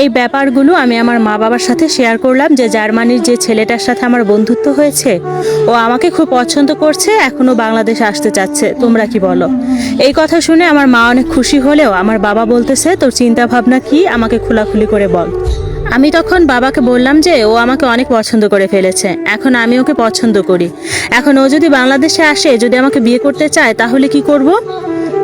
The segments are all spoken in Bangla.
এই ব্যাপারগুলো আমি আমার মা বাবার সাথে শেয়ার করলাম যে জার্মানির যে ছেলেটার সাথে আমার বন্ধুত্ব হয়েছে, ও আমাকে খুব পছন্দ করছে এখনও বাংলাদেশ আসতে চাচ্ছে। তোমরা কি বলো? এই কথা শুনে আমার মা অনেক খুশি হলেও আমার বাবা বলতেছে, তোর চিন্তা ভাবনা কি? আমাকে খোলাখুলি করে বল। আমি তখন বাবাকে বললাম যে, ও আমাকে অনেক পছন্দ করে ফেলেছে। এখন আমি ওকে পছন্দ করি। এখন ও যদি বাংলাদেশে আসে, যদি আমাকে বিয়ে করতে চায়, তাহলে কি করব?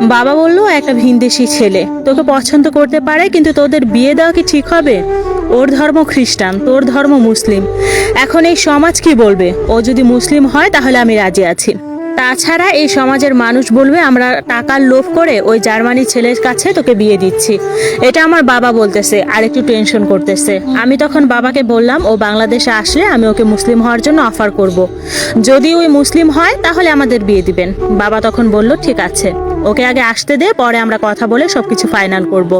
বাবা বলল, একটা ভিনদেশি ছেলে। তোকে পছন্দ করতে পারে, কিন্তু তোদের বিয়ে দেওয়া কি ঠিক হবে? ওর ধর্ম খ্রিস্টান, তোর ধর্ম মুসলিম। এখন এই সমাজ কি বলবে? ও যদি মুসলিম হয়, তাহলে আমি রাজি আছি। তাছাড়া এই সমাজের মানুষ বলবে, আমরা টাকার লোভ করে ওই জার্মানি ছেলের কাছে তোকে বিয়ে দিচ্ছি। এটা আমার বাবা বলতেছে, আর একটু টেনশন করতেছে। আমি তখন বাবাকে বললাম, ও বাংলাদেশে আসলে আমি ওকে মুসলিম হওয়ার জন্য অফার করব। যদি ওই মুসলিম হয়, তাহলে আমাদের বিয়ে দিবেন। বাবা তখন বলল, ঠিক আছে। ওকে আগে আসতে দে, পরে আমরা কথা বলে সব কিছু ফাইনাল করব।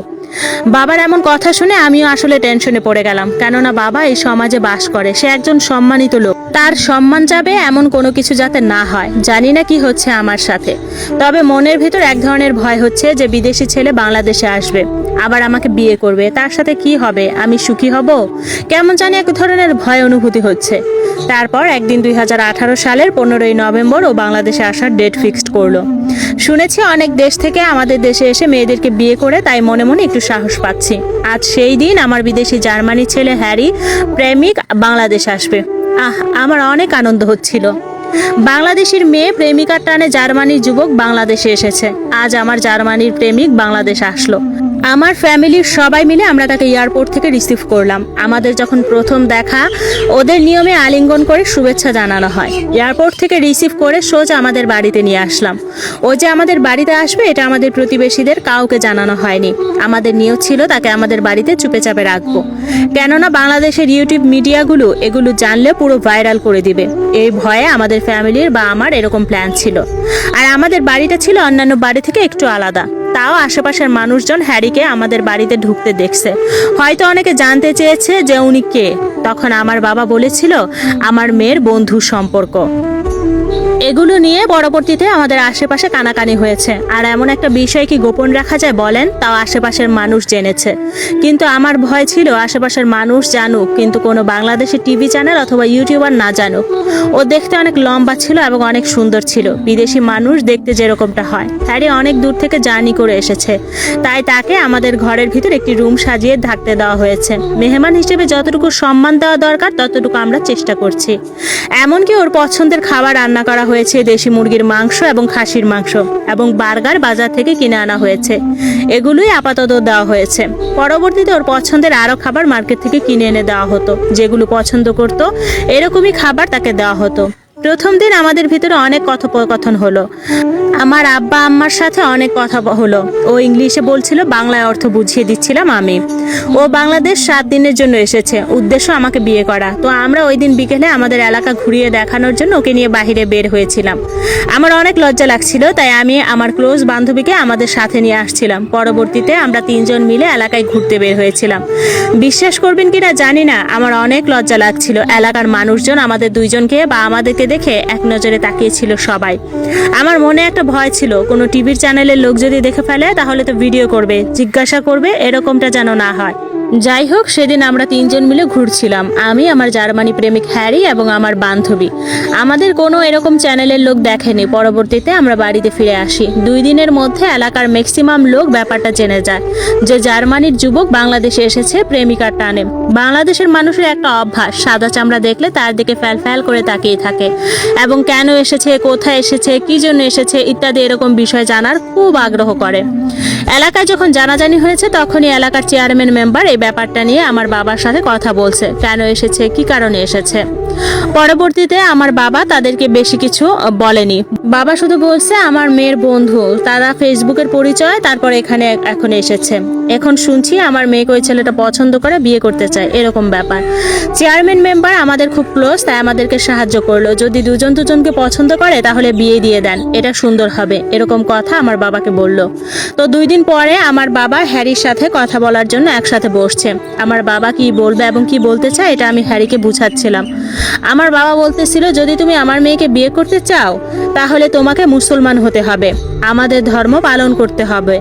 বাবার এমন কথা শুনে আমিও আসলে টেনশনে পড়ে গেলাম, কেননা বাবা এই সমাজে বাস করে, সে একজন সম্মানিত লোক। তার সম্মান যাবে এমন কোনো কিছু যাতে না হয়, জানি না কি হচ্ছে আমার সাথে। তবে মনের ভিতর এক ধরনের ভয় হচ্ছে যে বিদেশি ছেলে বাংলাদেশে আসবে, আবার আমাকে বিয়ে করবে, তার সাথে কি হবে, আমি সুখী হব? কেমন জানি এক ধরনের ভয় অনুভূতি হচ্ছে। তারপর একদিন দুই হাজার আঠারো সালের পনেরোই নভেম্বর ও বাংলাদেশে আসার ডেট ফিক্সড করল। শুনেছি অনেক দেশ থেকে আমাদের দেশে এসে মেয়েদেরকে বিয়ে করে তাই মনে মনে একটু সাহস পাচ্ছি। আজ সেই দিন আমার বিদেশি জার্মানি ছেলে হ্যারি প্রেমিক বাংলাদেশ আসবে। আহ, আমার অনেক আনন্দ হচ্ছিল। বাংলাদেশের মেয়ে প্রেমিকার টানে জার্মানির যুবক বাংলাদেশে এসেছে। আজ আমার জার্মানির প্রেমিক বাংলাদেশ আসলো। আমার ফ্যামিলির সবাই মিলে আমরা তাকে এয়ারপোর্ট থেকে রিসিভ করলাম। আমাদের যখন প্রথম দেখা, ওদের নিয়মে আলিঙ্গন করে শুভেচ্ছা জানানো হয়। এয়ারপোর্ট থেকে রিসিভ করে সোজা আমাদের বাড়িতে নিয়ে আসলাম। ও যে আমাদের বাড়িতে আসবে, এটা আমাদের প্রতিবেশীদের কাউকে জানানো হয়নি। আমাদের নিয়ত ছিল তাকে আমাদের বাড়িতে চুপে চাপে রাখব। কেননা বাংলাদেশের ইউটিউব মিডিয়াগুলো এগুলো জানলে পুরো ভাইরাল করে দিবে। এই ভয়ে আমাদের ফ্যামিলির বা আমার এরকম প্ল্যান ছিল। আর আমাদের বাড়িটা ছিল অন্যান্য বাড়ি থেকে একটু আলাদা। তাও আশেপাশের মানুষজন হ্যারিকে আমাদের বাড়িতে ঢুকতে দেখছে। হয়তো অনেকে জানতে চেয়েছে যে উনি কে। তখন আমার বাবা বলেছিল, আমার মেয়ের বন্ধু সম্পর্ক। এগুলো নিয়ে পরবর্তীতে আমাদের আশেপাশে কানাকানি হয়েছে। আর এমন একটা বিষয় কি গোপন রাখা যায় বলেন? তাও আশেপাশের মানুষ জেনেছে। কিন্তু আমার ভয় ছিল আশেপাশের মানুষ জানুক, কিন্তু কোনো বাংলাদেশের টিভি চ্যানেল অথবা ইউটিউবার না জানুক। ও দেখতে অনেক লম্বা ছিল এবং অনেক সুন্দর ছিল। বিদেশি মানুষ দেখতে যেরকমটা হয়। হ্যারি অনেক দূর থেকে জার্নি করে এসেছে। তাই তাকে আমাদের ঘরের ভিতর একটি রুম সাজিয়ে থাকতে দেওয়া হয়েছে। মেহমান হিসেবে যতটুকু সম্মান দেওয়া দরকার, ততটুকু আমরা চেষ্টা করছি। এমনকি ওর পছন্দের খাবার রান্না করা হয়েছে দেশি মুরগির মাংস এবং খাসির মাংস এবং বার্গার বাজার থেকে কিনে আনা হয়েছে। এগুলোই আপাতত দেওয়া হয়েছে। পরবর্তীতে ওর পছন্দের আরও খাবার মার্কেট থেকে কিনে এনে দেওয়া হতো। যেগুলো পছন্দ করতো, এরকমই খাবার তাকে দেওয়া হতো। প্রথম দিন আমাদের ভিতরে অনেক কথোপকথন হলো। আমার আব্বা আম্মার সাথে অনেক কথা হলো। ও ইংলিশে বলছিল, বাংলায় অর্থ বুঝিয়ে দিচ্ছিলাম আমি। ও বাংলাদেশ সাত দিনের জন্য এসেছে। উদ্দেশ্য আমাকে বিয়ে করা। তো আমরা ওই দিন বিকেলে আমাদের এলাকা ঘুরিয়ে দেখানোর জন্য ওকে নিয়ে বাইরে বের হয়েছিলাম। আমার অনেক লজ্জা লাগছিল, তাই আমি আমার ক্লোজ বান্ধবীকে আমাদের সাথে নিয়ে আসছিলাম। পরবর্তীতে আমরা তিনজন মিলে এলাকায় ঘুরতে বের হয়েছিলাম। বিশ্বাস করবেন কিনা জানি না, আমার অনেক লজ্জা লাগছিল। এলাকার মানুষজন আমাদের দুইজনকে বা আমাদেরকে দেখে এক নজরে তাকিয়েছিল সবাই। আমার মনে একটা ভয় ছিল, কোনো টিভির চ্যানেলের লোক যদি দেখে ফেলে তাহলে তো ভিডিও করবে, জিজ্ঞাসা করবে, এরকমটা যেন না হয়। যাই হোক, সেদিন আমরা তিনজন মিলে ঘুরছিলাম। আমি, আমার জার্মানি প্রেমিক হ্যারি এবং আমার বান্ধবী। আমাদের কোনো এরকম চ্যানেলের লোক দেখেনি। পরবর্তীতে আমরা বাড়িতে ফিরে আসি। দুই দিনের মধ্যে এলাকার ম্যাক্সিমাম লোক ব্যাপারটা জেনে যায়। যে জার্মানির যুবক বাংলাদেশে এসেছে প্রেমিকার টানে। বাংলাদেশের মানুষের একটা অভ্যাস, সাদা চামড়া দেখলে তার দিকে ফ্যাল ফ্যাল করে তাকিয়ে থাকে। এবং কেন এসেছে, কোথায় এসেছে, কি জন্য এসেছে ইত্যাদি এরকম বিষয় জানার খুব আগ্রহ করে। এলাকায় যখন জানাজানি হয়েছে, তখনই এলাকার চেয়ারম্যান মেম্বার এই ব্যাপারটা নিয়ে আমার বাবার সাথে কথা বলছে। কেন এসেছে? কি কারণে এসেছে? পরবর্তীতে আমার বাবা তাদেরকে বেশি কিছু বলেনি। বাবা শুধু বলছে, আমার মেয়ের বন্ধু। তারা ফেসবুকের পরিচয়, তারপর এখানে এখন এসেছে। এখন শুনছি আমার মেয়েকে ওই ছেলেটা পছন্দ করে বিয়ে করতে চায়। এরকম ব্যাপার। চেয়ারম্যান মেম্বার আমাদের খুব ক্লোজ, তাই আমাদেরকে সাহায্য করল। যদি দুজন দুজনকে পছন্দ করে, তাহলে বিয়ে দিয়ে দেন। এটা সুন্দর হবে, এরকম কথা আমার বাবাকে বলল। তো দুই দিন পরে আমার বাবা হ্যারির সাথে কথা বলার জন্য একসাথে বসছে। আমার বাবা কি বলবে এবং কি বলতে চায়, এটা আমি হ্যারিকে বুঝাচ্ছিলাম। আমার বাবা বলতেছিল, যদি তুমি আমার মেয়েকে বিয়ে করতে চাও, তাহলে তোমাকে মুসলমান হতে হবে। আমাদের ধর্ম পালন করতে হবে।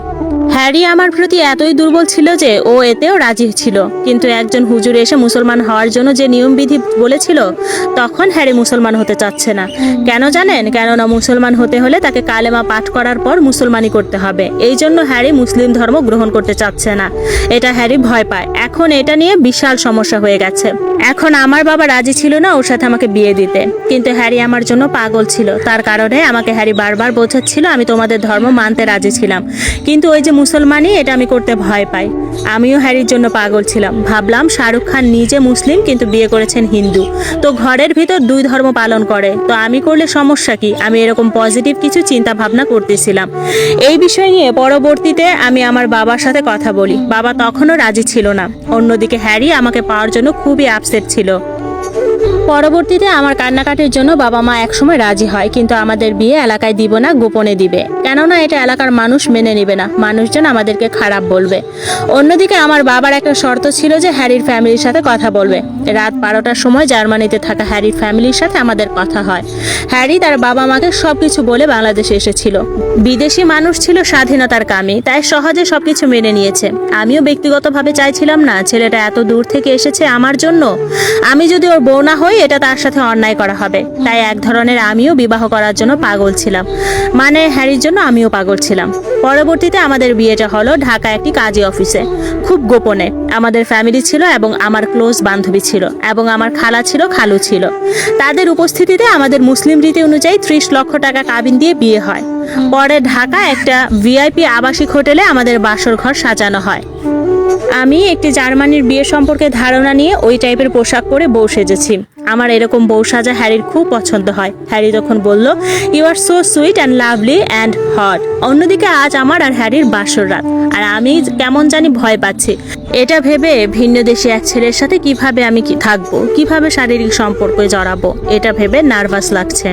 হ্যারি আমার প্রতি এতই দুর্বল ছিল যে ও এতেও রাজি ছিল। কিন্তু একজন হুজুর এসে মুসলমান হওয়ার জন্য যে নিয়মবিধি বলেছিল, তখন হ্যারি মুসলমান হতে চাচ্ছে না। কেন জানেন? কেননা মুসলমান হতে হলে তাকে কালেমা পাঠ করার পর মুসলমানি করতে হবে। এই জন্য হ্যারি মুসলিম ধর্ম গ্রহণ করতে চাচ্ছে না। এটা হ্যারি ভয় পায়। এখন এটা নিয়ে বিশাল সমস্যা হয়ে গেছে। এখন আমার বাবা রাজি ছিল না ওর সাথে আমাকে বিয়ে দিতে। কিন্তু হ্যারি আমার জন্য পাগল ছিল। তার কারণে আমাকে হ্যারি বারবার বোঝাচ্ছিল আমি তোমাদের ধর্ম মানতে রাজি ছিলাম। কিন্তু ওই যে মুসলমানই এটা আমি করতে ভয় পাই। আমিও হ্যারির জন্য পাগল ছিলাম। ভাবলাম শাহরুখ খান নিজে মুসলিম, কিন্তু বিয়ে করেছেন হিন্দু। তো ঘরের ভিতর দুই ধর্ম পালন করে। তো আমি করলে সমস্যা কি? আমি এরকম পজিটিভ কিছু চিন্তা ভাবনা করতেছিলাম। এই বিষয় নিয়ে পরবর্তীতে আমি আমার বাবার সাথে কথা বলি। বাবা তখনও রাজি ছিল না। অন্যদিকে হ্যারি আমাকে পাওয়ার জন্য খুবই আপসেট ছিল। পরবর্তীতে আমার কান্নাকাটির জন্য বাবা মা একসময় রাজি হয়, কিন্তু আমাদের বিয়ে এলাকায় দিব না, গোপনে দিবে। কেননা এটা এলাকার মানুষ মেনে নেবে না, মানুষজন আমাদেরকে খারাপ বলবে। অন্যদিকে আমার বাবার একটা শর্ত ছিল যে হ্যারির ফ্যামিলির সাথে কথা বলবে। রাত বারোটার সময় জার্মানিতে থাকা হ্যারির ফ্যামিলির সাথে আমাদের কথা হয়। হ্যারি তার বাবা মাকে সবকিছু বলে বাংলাদেশে এসেছিল। বিদেশি মানুষ ছিল স্বাধীনতার কামি, তাই সহজে সবকিছু মেনে নিয়েছে। আমিও ব্যক্তিগতভাবে চাইছিলাম না, ছেলেটা এত দূর থেকে এসেছে আমার জন্য। আমি যদি ওর বউ না হই এটা তার সাথে অন্যায় করা হবে। তাই এক ধরনের আমিও বিবাহ করার জন্য পাগল ছিলাম। মানে হ্যারির জন্য আমিও পাগল ছিলাম। পরবর্তীতে আমাদের বিয়েটা হলো ঢাকা একটি কাজী অফিসে। খুব গোপনে। আমাদের ফ্যামিলি ছিল এবং আমার ক্লোজ বান্ধবী ছিল এবং আমার খালা ছিল, খালু ছিল। তাদের উপস্থিতিতে আমাদের মুসলিম রীতি অনুযায়ী ত্রিশ লক্ষ টাকা কাবিন দিয়ে বিয়ে হয়। পরে ঢাকা একটা ভিআইপি আবাসিক হোটেলে আমাদের বাসর ঘর সাজানো হয়। আমি একটি জার্মানির বিয়ে সম্পর্কে ধারণা নিয়ে ওই টাইপের পোশাক পরে বউ সেজেছি। আমার এরকম বউ সাজা হ্যারির খুব পছন্দ হয়। হ্যারি তখন বলল you are so sweet and lovely and hot অন্যদিকে আজ আমার আর হ্যারির বাসর রাত। আর আমি কেমন জানি ভয় পাচ্ছি। এটা ভেবে ভিন্ন দেশে এক ছেলের সাথে কীভাবে আমি থাকব, কীভাবে শারীরিক সম্পর্কে জড়াবো, এটা ভেবে নার্ভাস লাগছে।